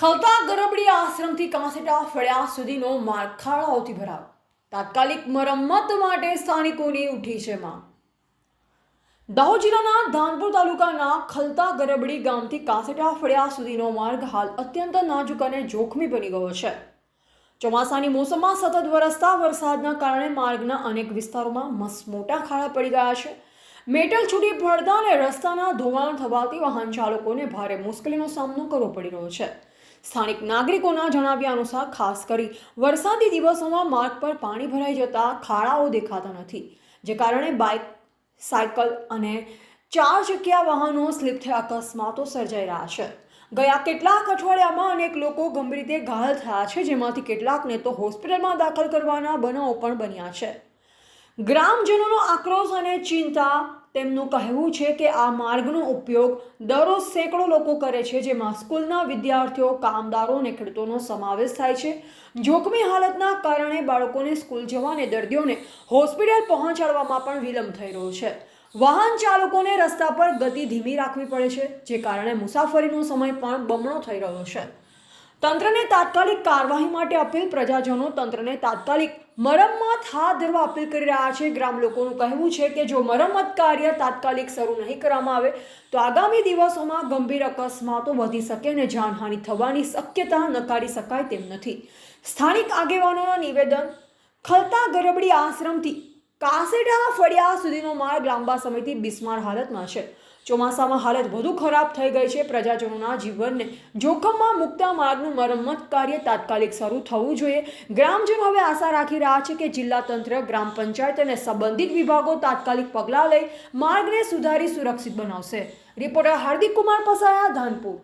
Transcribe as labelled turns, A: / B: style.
A: ખલતા ગરબડી આશ્રમથી કાંસેટા ફળ્યા સુધીનો માર્ગ ખાડાઓથી ભરાયો તાત્કાલિક મરમ્મત માટે સ્થાનિકોની ઉઠી છે માંગ. દાહોદ જિલ્લાના ધાનપુર તાલુકાના ખલતા ગરબડી ગામથી કાંસેટા ફળ્યા સુધીનો માર્ગ હાલ અત્યંત નાજુક અને જોખમી બની ગયો છે. ચોમાસાની મોસમમાં સતત વરસતા વરસાદના કારણે માર્ગના અનેક વિસ્તારોમાં મસમોટા ખાડા પડી ગયા છે. મેટલ છૂટી પડતા અને રસ્તાના ધોવાણ થવાથી વાહન ચાલકોને ભારે મુશ્કેલીનો સામનો કરવો પડી રહ્યો છે. સ્થાનિક નાગરિકોના જણાવ્યા અનુસાર, ખાસ કરી વરસાદી દિવસોમાં માર્ગ પર પાણી ભરાઈ જતા ખાડાઓ દેખાતા નથી, જે કારણે બાઇક, સાયકલ અને ચાર ચક્યા વાહનો સ્લીપ થઈ અકસ્માતો સર્જાઈ રહ્યા છે. ગયા કેટલાક અઠવાડિયામાં અનેક લોકો ગંભીર રીતે ઘાયલ થયા છે, જેમાંથી કેટલાકને તો હોસ્પિટલમાં દાખલ કરવાના બનાવો પણ બન્યા છે. ગ્રામજનોનો આક્રોશ અને ચિંતા તેમનું કહેવું છે કે આ માર્ગનો ઉપયોગ દરરોજ સેંકડો લોકો કરે છે, જેમાં સ્કૂલના વિદ્યાર્થીઓ, કામદારો અને ખેડૂતોનો સમાવેશ થાય છે. જોખમી હાલતના કારણે બાળકોને સ્કૂલ જવા અને દર્દીઓને હોસ્પિટલ પહોંચાડવામાં પણ વિલંબ થઈ રહ્યો છે. વાહન ચાલકોને રસ્તા પર ગતિ ધીમી રાખવી પડે છે, જે કારણે મુસાફરીનો સમય પણ બમણો થઈ રહ્યો છે. તંત્રને તાત્કાલિક કાર્યવાહી માટે અપીલ, પ્રજાજનો તંત્રને તાત્કાલિક મરમ્મત હાથ ધરવા અપીલ કરી રહ્યા છે. ગ્રામ લોકોનું કહેવું છે કે જો મરમ્મત કાર્ય તાત્કાલિક શરૂ નહીં કરવામાં આવે, તો આગામી દિવસોમાં ગંભીર અકસ્માતો વધી શકે અને જાનહાનિ થવાની શક્યતા નકારી શકાય તેમ નથી. સ્થાનિક આગેવાનોના નિવેદન, ખલતા ગરબડી આશ્રમથી કાસેટા ફળિયા સુધીનો માર્ગ લાંબા સમયથી બિસ્માર હાલતમાં છે. ચોમાસામાં હાલત વધુ ખરાબ થઈ ગઈ છે. પ્રજાજનોના જીવનને જોખમમાં મુકતા માર્ગનું મરમ્મત કાર્ય તાત્કાલિક શરૂ થવું જોઈએ. ગ્રામજનો હવે આશા રાખી રહ્યા છે કે જિલ્લા તંત્ર, ગ્રામ પંચાયત અને સંબંધિત વિભાગો તાત્કાલિક પગલાં લઈ માર્ગને સુધારી સુરક્ષિત બનાવશે. રિપોર્ટર હાર્દિક કુમાર પસાયા, ધાનપુર.